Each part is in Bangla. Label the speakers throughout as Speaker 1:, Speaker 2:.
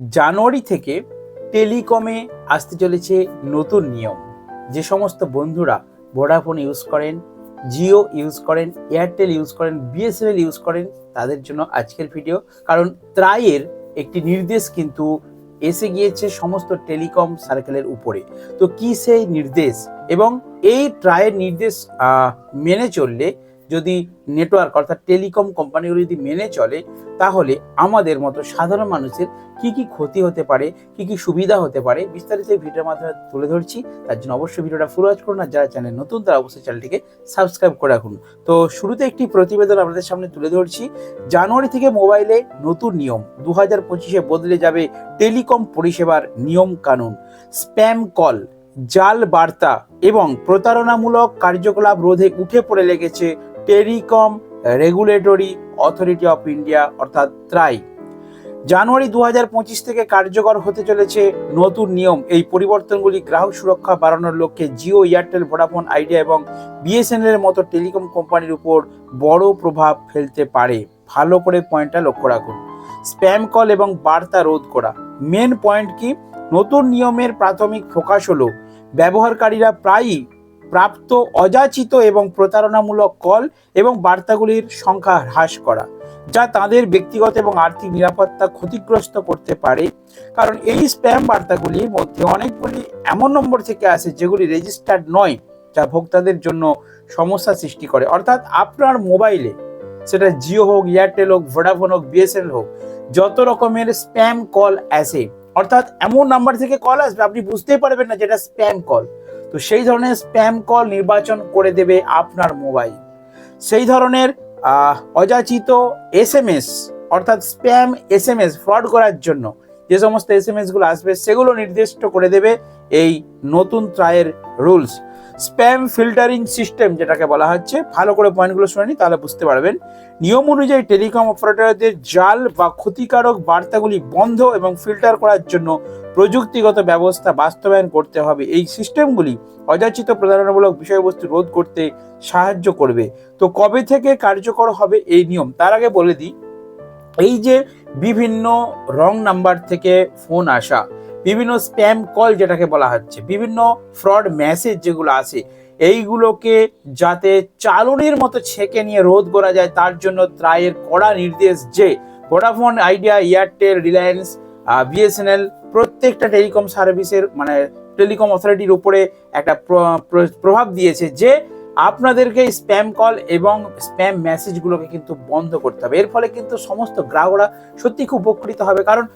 Speaker 1: জানুয়ারি থেকে টেলিকমে আসতে চলেছে নতুন নিয়ম। যে সমস্ত বন্ধুরা ভোডাফোন ইউজ করেন, জিও ইউজ করেন, এয়ারটেল ইউজ করেন বিএসএনএল ইউজ করেন, তাদের জন্য আজকের ভিডিও কারণ ত্রায়ের একটি নির্দেশ কিন্তু এসে গিয়েছে সমস্ত টেলিকম সার্কেলের উপরে। তো কি সেই নির্দেশ? এবং এই ট্রায়ের নির্দেশ মেনে চললে যদি নেটওয়ার্ক অর্থাৎ টেলিকম কোম্পানিগুলো যদি মেনে চলে, তাহলে আমাদের মতো সাধারণ মানুষের কি কি ক্ষতি হতে পারে, কি কি সুবিধা হতে পারে, বিস্তারিত ভিডিওর মাধ্যমে তুলে ধরছি। তার জন্য অবশ্যই ভিডিওটা ফুল ওয়াচ করুন, আর যারা চ্যানেল নতুন, তারা অবশ্যই চ্যানেলটিকে সাবস্ক্রাইব করে রাখুন। তো শুরুতে একটি প্রতিবেদন আপনাদের সামনে তুলে ধরছি। জানুয়ারি থেকে মোবাইলে নতুন নিয়ম দু হাজার পঁচিশে বদলে যাবে টেলিকম পরিষেবার নিয়ম কানুন। স্প্যাম কল জাল বার্তা এবং প্রতারণামূলক কার্যকলাপ রোধে উঠে পড়ে লেগেছে telecom regulatory authority of India, অর্থাৎ ত্রাই। জানুয়ারি দু হাজার পঁচিশ থেকে কার্যকর হতে চলেছে নতুন নিয়ম। এই পরিবর্তনগুলি গ্রাহক সুরক্ষা বাড়ানোর লক্ষ্যে জিও, এয়ারটেল, ভোডাফোন, আইডিয়া এবং বিএসএনএল এর মতো টেলিকম কোম্পানির উপর বড় প্রভাব ফেলতে পারে। ভালো করে পয়েন্টটা লক্ষ্য রাখুন। স্প্যাম কল এবং বার্তা রোধ করা। মেন পয়েন্ট কি? নতুন নিয়মের প্রাথমিক ফোকাস হলো। ব্যবহারকারীরা প্রায়ই প্রাপ্ত অযাচিত এবং প্রতারণামূলক কল এবং বার্তাগুলির সংখ্যা হ্রাস করা, যা তাদের ব্যক্তিগত এবং আর্থিক নিরাপত্তা ক্ষতিগ্রস্ত করতে পারে। কারণ এই স্প্যাম বার্তাগুলির মধ্যে অনেকগুলি এমন নম্বর থেকে আসে যেগুলি রেজিস্টার্ড নয়, যা ভোক্তাদের জন্য সমস্যা সৃষ্টি করে। অর্থাৎ আপনার মোবাইলে, সেটা জিও হোক, এয়ারটেল হোক, ভোডাফোন হোক, বিএসএনএল হোক, যত রকমের স্প্যাম কল আসে, অর্থাৎ এমন নাম্বার থেকে কল আসবে, আপনি বুঝতেই পারবেন না যেটা স্প্যাম কল। তো সেই ধরনের স্প্যাম কল নির্বাচন করে দেবে আপনার মোবাইল সেই ধরনের অযাচিত এস এম এস অর্থাৎ spam S M S fraud করার জন্য যে সমস্ত এস এম এসগুলো আসবে, সেগুলো নির্দিষ্ট করে দেবে এই নতুন ট্রায়ের রুলস স্প্যাম ফিল্টারিং সিস্টেম যেটাকে বলা হচ্ছে, ভালো করে পয়েন্টগুলো শুনে নিই তাহলে বুঝতে পারবেন। নিয়ম অনুযায়ী টেলিকম অপারেটরদের জাল বা ক্ষতিকারক বার্তাগুলি বন্ধ এবং ফিল্টার করার জন্য প্রযুক্তিগত ব্যবস্থা বাস্তবায়ন করতে হবে। এই সিস্টেমগুলি অযাচিত প্রতারণামূলক বিষয়বস্তু রোধ করতে সাহায্য করবে। তো কবে থেকে কার্যকর হবে এই নিয়ম? তার আগে বলে দিই, এই যে বিভিন্ন রং নাম্বার থেকে ফোন আসা বিভিন্ন স্প্যাম কল যেটাকে বলা হচ্ছে, বিভিন্ন ফ্রড মেসেজ যেগুলো আছে, এইগুলোকে যাতে চালনের মতো ছেঁকে নিয়ে রোধ করা যায়, তার জন্য ত্রায়ের কড়া নির্দেশ যে Vodafone, Idea, Airtel, Reliance BSNL প্রত্যেকটা টেলিকম সার্ভিসের মানে টেলিকম অথরিটির উপরে একটা প্র- প্র- প্রভাব দিয়েছে যে আপনাদেরকে স্প্যাম কল এবং স্প্যাম মেসেজগুলোকে কিন্তু বন্ধ করতে হবে। এর ফলে কিন্তু সমস্ত গ্রাহকরা সত্যি খুব উপকৃত হবে। কারণ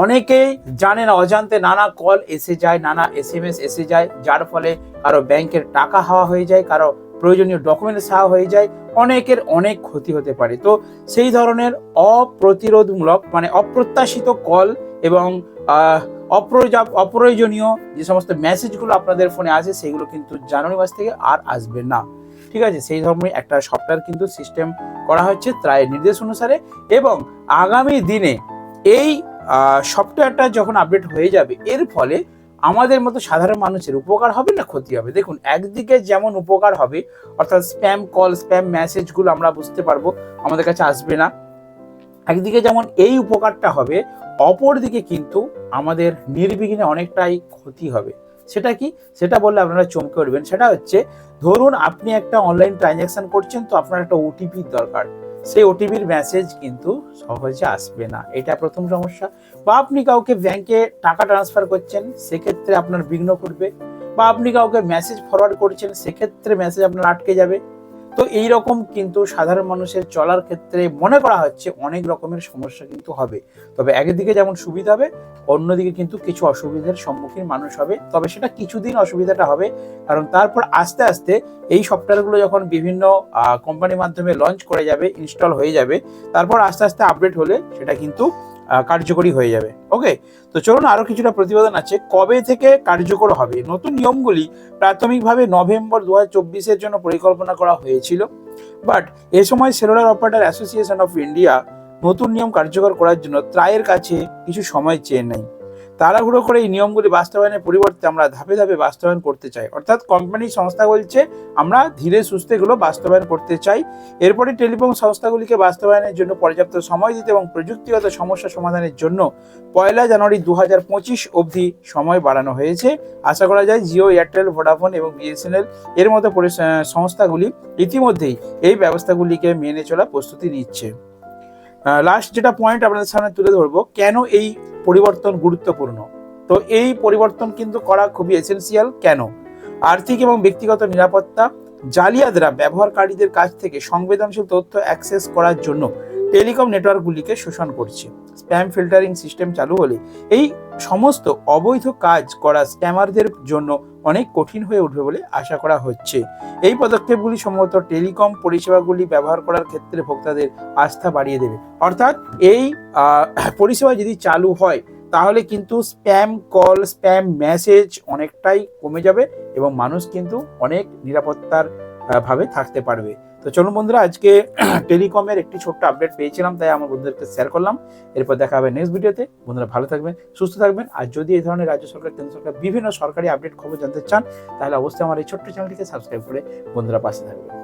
Speaker 1: অনেকেই জানে না, অজান্তে নানা কল এসে যায়, নানা এস এম এস এসে যায়, যার ফলে কারও ব্যাংকের টাকা হাওয়া হয়ে যায়, কারও প্রয়োজনীয় ডকুমেন্টস হাওয়া হয়ে যায়, অনেকের অনেক ক্ষতি হতে পারে। তো সেই ধরনের অপ্রতিরোধমূলক মানে অপ্রত্যাশিত কল এবং অপ্রয়োজনীয় যে সমস্ত মেসেজগুলো আপনাদের ফোনে আসে সেগুলো কিন্তু জানুয়ারি মাস থেকে আর আসবে না। ঠিক আছে? সেই ধরনের একটা সফটওয়্যার কিন্তু সিস্টেম করা হচ্ছে ত্রায়ের নির্দেশ অনুসারে এবং আগামী দিনে এই সফটওয়্যারটা যখন আপডেট হয়ে যাবে, এর ফলে আমাদের মতো সাধারণ মানুষের উপকার হবে না ক্ষতি হবে? দেখুন, একদিকে যেমন উপকার হবে, অর্থাৎ স্প্যাম কল স্প্যাম মেসেজগুলো আমরা বুঝতে পারব, আমাদের কাছে আসবে না। একদিকে যেমন এই উপকারটা হবে, অপরদিকে কিন্তু আমাদের নির্বিঘ্নে অনেকটাই ক্ষতি হবে। সেটা কি? সেটা বললে আপনারা চমকে উঠবেন। সেটা হচ্ছে, ধরুন আপনি একটা অনলাইন ট্রানজ্যাকশন করছেন, তো আপনার একটা ওটিপির দরকার। সেই ওটিপির মেসেজ কিন্তু সহজে আসবে না। এটা প্রথম সমস্যা। বা আপনি কাউকে ব্যাংকে টাকা ট্রান্সফার করছেন, সেক্ষেত্রে আপনার বিঘ্ন ঘটবে। বা আপনি কাউকে মেসেজ ফরওয়ার্ড করছেন, সেক্ষেত্রে মেসেজ আপনার আটকে যাবে। তো এই রকম কিন্তু সাধারণ মানুষের চলার ক্ষেত্রে মনে করা হচ্ছে অনেক রকমের সমস্যা কিন্তু হবে। তবে একদিকে যেমন সুবিধা হবে, অন্যদিকে কিন্তু কিছু অসুবিধার সম্মুখীন মানুষ হবে। তবে সেটা কিছুদিন অসুবিধাটা হবে, কারণ তারপর আস্তে আস্তে এই সফটওয়্যারগুলো যখন বিভিন্ন কোম্পানির মাধ্যমে লঞ্চ করে যাবে ইনস্টল হয়ে যাবে, তারপর আস্তে আস্তে আপডেট হলে সেটা কিন্তু কার্যকরী হয়ে যাবে। ওকে তো চলুন আরও কিছুটা প্রতিবেদন আছে। কবে থেকে কার্যকর হবে? নতুন নিয়মগুলি প্রাথমিকভাবে নভেম্বর দু হাজার জন্য পরিকল্পনা করা হয়েছিল। বাট এ সময় cellular operator association of India নতুন নিয়ম কার্যকর করার জন্য ত্রায়ের কাছে কিছু সময় চেয়ে নেয়। তাড়াহুড়ো করে এই নিয়মগুলি বাস্তবায়নের পরিবর্তে আমরা ধাপে ধাপে বাস্তবায়ন করতে চাই। অর্থাৎ কোম্পানি সংস্থা বলছে, আমরা ধীরে সুস্থে এগুলো বাস্তবায়ন করতে চাই। এরপরে টেলিকম সংস্থাগুলিকে বাস্তবায়নের জন্য পর্যাপ্ত সময় দিতে এবং প্রযুক্তিগত সমস্যা সমাধানের জন্য পয়লা জানুয়ারি দু হাজার পঁচিশ অবধি সময় বাড়ানো হয়েছে। আশা করা যায় জিও, এয়ারটেল, ভোডাফোন এবং বিএসএনএল এর মতো সংস্থাগুলি ইতিমধ্যেই এই ব্যবস্থাগুলিকে মেনে চলা প্রস্তুতি নিচ্ছে। লাস্ট যেটা পয়েন্ট আপনাদের সামনে তুলে ধরবো, কেন এই পরিবর্তন গুরুত্বপূর্ণ। তো এই পরিবর্তন কিন্তু করা খুবই এসেন্সিয়াল কেন? আর্থিক এবং ব্যক্তিগত নিরাপত্তা, জালিয়াতরা ব্যবহারকারীদের কাছ থেকে সংবেদনশীল তথ্য অ্যাক্সেস করার জন্য টেলিকম নেটওয়ার্কগুলিকে শোষণ করছে। স্প্যাম ফিল্টারিং সিস্টেম চালু হলে এই সমস্ত অবৈধ কাজ করা স্ক্যামারদের জন্য অনেক কঠিন হয়ে উঠবে বলে আশা করা হচ্ছে। এই পদক্ষেপগুলি সম্ভবত টেলিকম পরিষেবাগুলি ব্যবহার করার ক্ষেত্রে ভোক্তাদের আস্থা বাড়িয়ে দেবে। অর্থাৎ এই পরিষেবা যদি চালু হয়, তাহলে কিন্তু স্প্যাম কল, স্প্যাম মেসেজ অনেকটাই কমে যাবে এবং মানুষ কিন্তু অনেক নিরাপত্তার ভাবে থাকতে পারবে। তো চলুন বন্ধুরা, আজকে টেলিকমের একটি ছোট্ট আপডেট পেয়েছিলাম, তাই আমার বন্ধুদেরকে শেয়ার করলাম। এরপর দেখা হবে নেক্সট ভিডিওতে বন্ধুরা, ভালো থাকবেন, সুস্থ থাকবেন। আর যদি এই ধরনের রাজ্য সরকার, কেন্দ্র সরকার বিভিন্ন সরকারি আপডেট খবর জানতে চান, তাহলে অবশ্যই আমার এই ছোট্ট চ্যানেলটিকে সাবস্ক্রাইব করে বন্ধুরা পাশে থাকবেন।